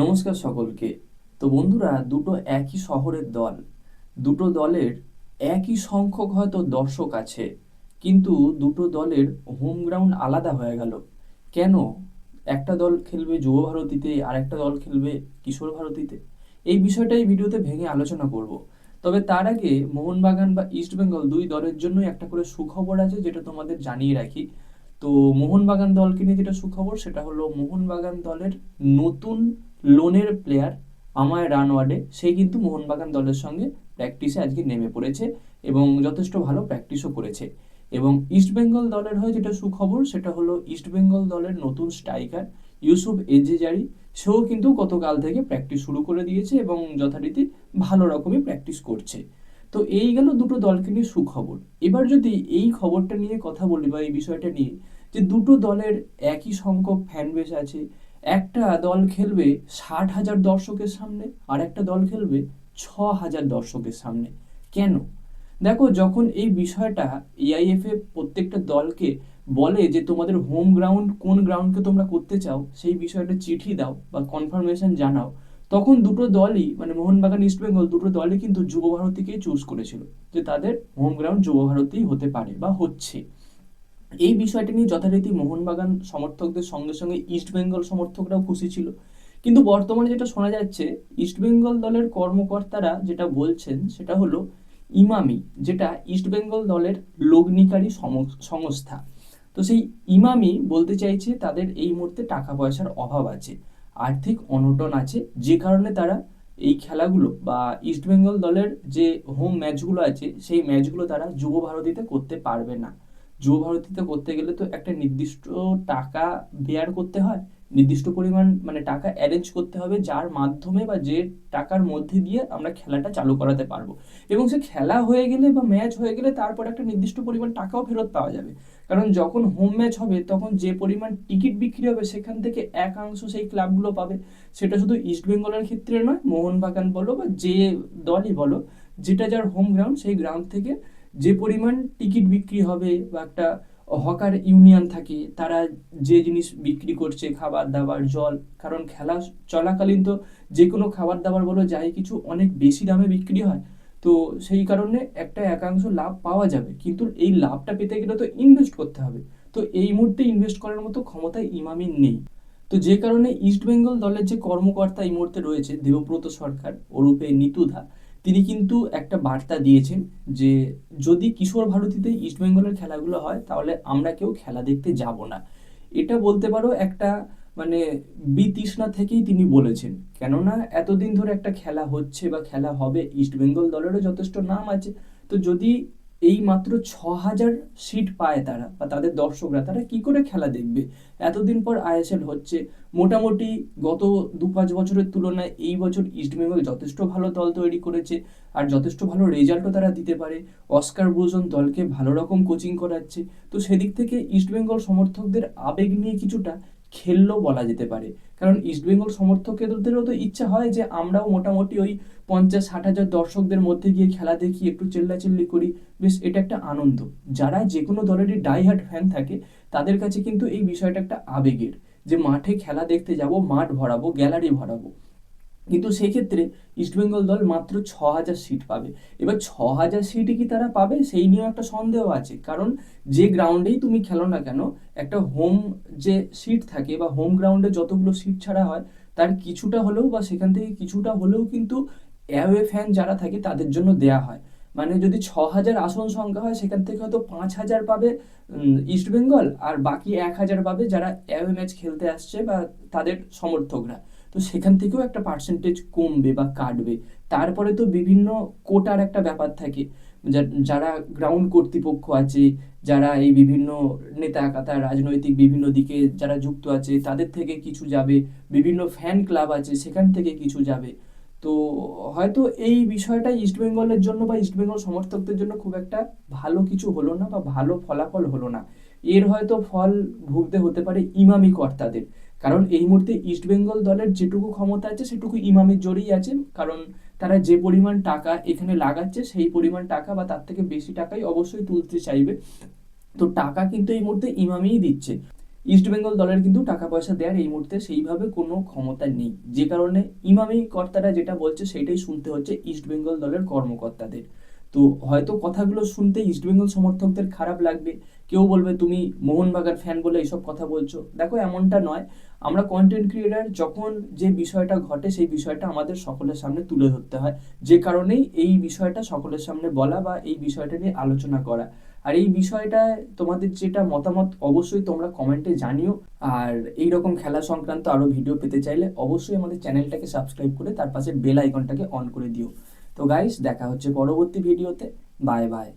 নমস্কার সকলকে। তো বন্ধুরা, দুটো একই শহরের দল। দুটো দলের একই সংখ্যক হয়তো দর্শক আছে, কিন্তু দুটো দলের হোম গ্রাউন্ড আলাদা হয়ে গেল। কেন? একটা দল খেলবে যুব ভারতীতে আর একটা দল খেলবে কিশোর ভারতীতে। এই বিষয়টা এই ভিডিওতে ভেঙে আলোচনা করব। তবে তার আগে মোহনবাগান বা ইস্ট বেঙ্গল দুই দলের জন্যই একটা করে সুখবর আছে, যেটা তোমাদের জানিয়ে রাখি। তো মোহনবাগান দলকে নিয়ে যেটা সুখবর, সেটা হলো মোহনবাগান দলের নতুন লোনের প্লেয়ার আমায় রানওয়ার্ডে সে কিন্তু মোহনবাগান দলের সঙ্গে প্র্যাকটিসে আজকে নেমে পড়েছে এবং যথেষ্ট ভালো প্র্যাকটিসও করেছে। এবং ইস্টবেঙ্গল দলের হয়ে যেটা সুখবর, সেটা হলো ইস্টবেঙ্গল দলের নতুন স্ট্রাইকার ইউসুফ এজেজারি, সেও কিন্তু গতকাল থেকে প্র্যাকটিস শুরু করে দিয়েছে এবং যথারীতি ভালো রকমই প্র্যাকটিস করছে। তো এই গেল দুটো দলকে নিয়ে সুখবর। এবার যদি এই খবরটা নিয়ে কথা বলি বা এই বিষয়টা নিয়ে, যে দুটো দলের একই সংখ্যক ফ্যান বেস আছে একটা দল খেলবে ষাট হাজার দর্শকের সামনে আর একটা দল খেলবে ছ হাজার দর্শকের সামনে। কেন? দেখো, যখন এই বিষয়টা এআইএফএ প্রত্যেকটা দলকে বলে যে তোমাদের হোম গ্রাউন্ড কোন গ্রাউন্ডকে তোমরা করতে চাও, সেই বিষয়টা চিঠি দাও বা কনফার্মেশন জানাও, তখন দুটো দলই মানে মোহনবাগান ইস্ট বেঙ্গল দুটো দলই কিন্তু যুব ভারতীকেই চুজ করেছিল যে তাদের হোম গ্রাউন্ড যুব ভারতীই হতে পারে বা হচ্ছে। এই বিষয়টি নিয়ে যথারীতি মোহনবাগান সমর্থকদের সঙ্গে সঙ্গে ইস্ট বেঙ্গল সমর্থকরাও খুশি ছিল। কিন্তু বর্তমানে যেটা শোনা যাচ্ছে ইস্ট বেঙ্গল দলের কর্মকর্তারা যেটা বলছেন সেটা হলো ইমামি, যেটা ইস্ট বেঙ্গল দলের লগ্নিকারী সংস্থা। তো সেই ইমামি বলতে চাইছে তাদের এই মুহূর্তে টাকা পয়সার অভাব আছে, আর্থিক অনটন আছে, যে কারণে তারা এই খেলাগুলো বা ইস্ট বেঙ্গল দলের যে হোম ম্যাচগুলো আছে, সেই ম্যাচগুলো তারা যুব ভারতীতে করতে পারবে না। যুব ভারতীতে করতে গেলে তো একটা নির্দিষ্ট টাকা বেয়ার করতে হয়, নির্দিষ্ট পরিমাণ মানে টাকা অ্যারেঞ্জ করতে হবে যার মাধ্যমে বা যে টাকার মধ্যে দিয়ে আমরা খেলাটা চালু করাতে পারব। এবং সে খেলা হয়ে গেলে বা ম্যাচ হয়ে গেলে তারপর একটা নির্দিষ্ট পরিমাণ টাকাও ফেরত পাওয়া যাবে। কারণ যখন হোম ম্যাচ হবে, তখন যে পরিমাণ টিকিট বিক্রি হবে, সেখান থেকে একাংশ সেই ক্লাবগুলো পাবে। সেটা শুধু ইস্ট বেঙ্গলের ক্ষেত্রে নয়, মোহনবাগান বলো বা যে দলই বলো, যেটা যার হোম গ্রাউন্ড সেই গ্রাউন্ড থেকে যে পরিমাণ টিকিট বিক্রি হবে বা একটা হকার ইউনিয়ন থাকে, তারা যে জিনিস বিক্রি করছে, খাবার দাবার, জল, কারণ খেলা চলাকালীন তো যে কোনো খাবার দাবার বলো, যাই কিছু অনেক বেশি দামে বিক্রি হয়, তো সেই কারণে একটা একাংশ লাভ পাওয়া যাবে। কিন্তু এই লাভটা পেতে গেলে তো ইনভেস্ট করতে হবে। তো এই মুহূর্তে ইনভেস্ট করার মতো ক্ষমতা ইমামির নেই। তো যে কারণে ইস্ট বেঙ্গল দলের যে কর্মকর্তা এই মুহূর্তে রয়েছে, দেবব্রত সরকার, ওরূপে নিতুধা তিনি কিন্তু একটা বার্তা দিয়েছেন যে, যদি কিশোর ভারতীতে ইস্টবেঙ্গলের খেলাগুলো হয়, তাহলে আমরা কেউ খেলা দেখতে যাব না। এটা বলতে পারো একটা মানে বিতৃষ্ণা থেকেই তিনি বলেছেন। কেননা, এতদিন ধরে একটা খেলা হচ্ছে বা খেলা হবে ইস্টবেঙ্গল দলেরও যথেষ্ট নাম আছে। তো যদি এই মাত্র ছ হাজার সিট পায় তারা বা তাদের দর্শকরা। তারা কি করে খেলা দেখবে? এতদিন পর আইএসএল হচ্ছে। মোটামুটি গত দু পাঁচ বছরের তুলনায় এই বছর ইস্টবেঙ্গল যথেষ্ট ভালো দল তৈরি করেছে আর যথেষ্ট ভালো রেজাল্টও তারা দিতে পারে। অস্কার ব্রুজন দলকে ভালো রকম কোচিং করাচ্ছে। তো সেদিক থেকে ইস্টবেঙ্গল সমর্থকদের আবেগ নিয়ে কিছুটা খেললেও বলা যেতে পারে। কারণ ইস্টবেঙ্গল সমর্থকদেরও তো ইচ্ছা হয় যে আমরাও মোটামুটি ওই পঞ্চাশ, ষাট হাজার দর্শকদের মধ্যে গিয়ে খেলা দেখি, একটু চেল্লাচিল্লি করি। বেশ, এটা একটা আনন্দ। যারা যে কোনো দলেরই ডাইহার্ট ফ্যান থাকে, তাদের কাছে কিন্তু এই বিষয়টা একটা আবেগের। যে মাঠে খেলা দেখতে যাব, মাঠ ভরাবো গ্যালারি ভরাবো। কিন্তু সেক্ষেত্রে ইস্টবেঙ্গল দল মাত্র ছ হাজার সিট পাবে। এবার ছ হাজার সিটই কি তারা পাবে? সেই নিয়েও একটা সন্দেহ আছে। কারণ যে গ্রাউন্ডেই তুমি খেলো না কেন, একটা হোম যে সিট থাকে বা হোম গ্রাউন্ডে যতগুলো সিট ছাড়া হয়, তার কিছুটা হলেও বা সেখান থেকে কিছুটা হলেও কিন্তু অ্যাওয়ে ফ্যান যারা থাকে, তাদের জন্য দেয়া হয়। মানে যদি ছ হাজার আসন সংখ্যা হয়, সেখান থেকে হয়তো পাঁচ হাজার পাবে ইস্টবেঙ্গল আর বাকি এক হাজার পাবে যারা অ্যাওয়ে ম্যাচ খেলতে আসছে বা তাদের সমর্থকরা। তো সেখান থেকেও একটা পার্সেন্টেজ কমবে বা কাটবে। তারপরে তো বিভিন্ন কোটার একটা ব্যাপার থাকে। যারা গ্রাউন্ড কর্তৃপক্ষ আছে, যারা এই বিভিন্ন নেতা, কাতা, রাজনৈতিক বিভিন্ন দিকে যারা যুক্ত আছে, তাদের থেকে কিছু যাবে। বিভিন্ন ফ্যান ক্লাব আছে, সেখান থেকে কিছু যাবে। তো হয়তো এই বিষয়টা ইস্টবেঙ্গলের জন্য বা ইস্টবেঙ্গল সমর্থকদের জন্য খুব একটা ভালো কিছু হলো না বা ভালো ফলাফল হলো না। এর হয়তো ফল ভুগতে হতে পারে ইমামি কর্তাদের। কারণ এই মুহূর্তে ইস্টবেঙ্গল দলের যেটুকু ক্ষমতা আছে, সেটুকু ইমামের জোরেই আছে। কারণ তারা যে পরিমাণ টাকা এখানে লাগাচ্ছে, সেই পরিমাণ টাকা বা তার থেকে বেশি টাকাই অবশ্যই তুলতে চাইবে। তো টাকা কিন্তু এই মুহূর্তে ইমামিই দিচ্ছে। ইস্টবেঙ্গল দলের কিন্তু টাকা পয়সা দেওয়ার এই মুহূর্তে সেইভাবে কোনো ক্ষমতা নেই। যে কারণে ইমামি কর্তারা যেটা বলছে, সেটাই শুনতে হচ্ছে ইস্টবেঙ্গল দলের কর্মকর্তাদের। তো হয়তো কথাগুলো শুনতে ইস্টবেঙ্গল সমর্থকদের খারাপ লাগবে। কেউ বলবে, তুমি মোহনবাগান ফ্যান বলে এইসব কথা বলছো। দেখো, এমনটা নয়। আমরা কন্টেন্ট ক্রিয়েটার যখন যে বিষয়টা ঘটে, সেই বিষয়টা আমাদের সকলের সামনে তুলে ধরতে হয়। যে কারণেই এই বিষয়টা সকলের সামনে বলা বা এই বিষয়টা নিয়ে আলোচনা করা। আর এই বিষয়টা তোমাদের যেটা মতামত, অবশ্যই তোমরা কমেন্টে জানিও। আর এই রকম খেলা সংক্রান্ত আরও ভিডিও পেতে চাইলে অবশ্যই আমাদের চ্যানেলটাকে সাবস্ক্রাইব করে তার পাশে বেল আইকনটাকে অন করে দিও। তো গাইস দেখা হচ্ছে পরবর্তী ভিডিওতে বাই বাই